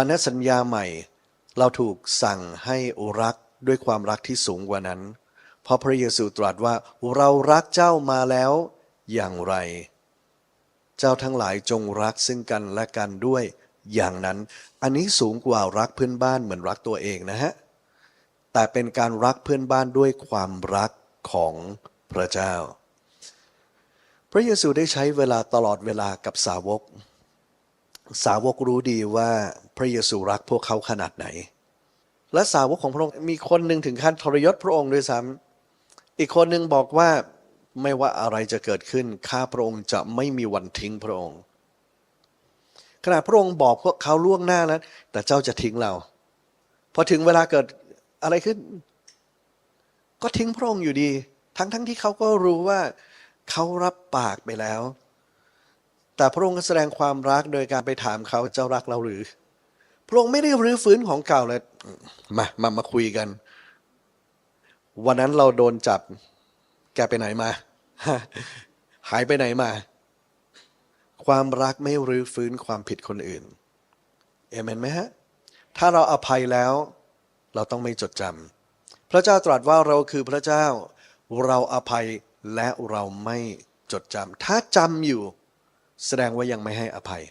พันธสัญญาใหม่ เราถูกสั่งให้รักด้วยความรักที่สูงกว่านั้น เพราะพระเยซูตรัสว่าเรารักเจ้ามาแล้วอย่างไร เจ้าทั้งหลายจงรักซึ่งกันและกันด้วยอย่างนั้น อันนี้สูงกว่ารักเพื่อนบ้านเหมือนรักตัวเองนะฮะ แต่เป็นการรักเพื่อนบ้านด้วยความรักของพระเจ้า พระเยซูได้ใช้เวลาตลอดเวลากับสาวก สาวกรู้ดีว่าพระเยซูรักพวกเขาขนาดไหน และสาวกของพระองค์มีคนหนึ่งถึงขั้นทรยศพระองค์ด้วยซ้ำอีกคนหนึ่งบอกว่าไม่ว่าอะไรจะเกิดขึ้นข้าพระองค์จะไม่มีวันทิ้งพระองค์ขณะพระองค์บอกพวกเขาล่วงหน้าแล้วแต่เจ้าจะทิ้งเราพอถึงเวลาเกิดอะไรขึ้น ก็ทิ้งพระองค์อยู่ดี ทั้งๆทที่เขาก็รู้ว่าเขารับปากไปแล้ว แต่พระองค์ก็แสดงความรักโดยการไปถามเขาเจ้ารักเราหรือ พระองค์ไม่ได้รื้อฟื้นของเก่าเลย มา มา มาคุยกัน วันนั้นเราโดนจับ แกไปไหนมา หายไปไหนมา ความรักไม่รื้อฟื้นความผิดคนอื่น เอเมนไหมฮะ ถ้าเราอภัยแล้ว เราต้องไม่จดจำ พระเจ้าตรัสว่าเราคือพระเจ้า เราอภัยและเราไม่จดจำ ถ้าจำอยู่ แสดงว่ายังไม่ให้อภัย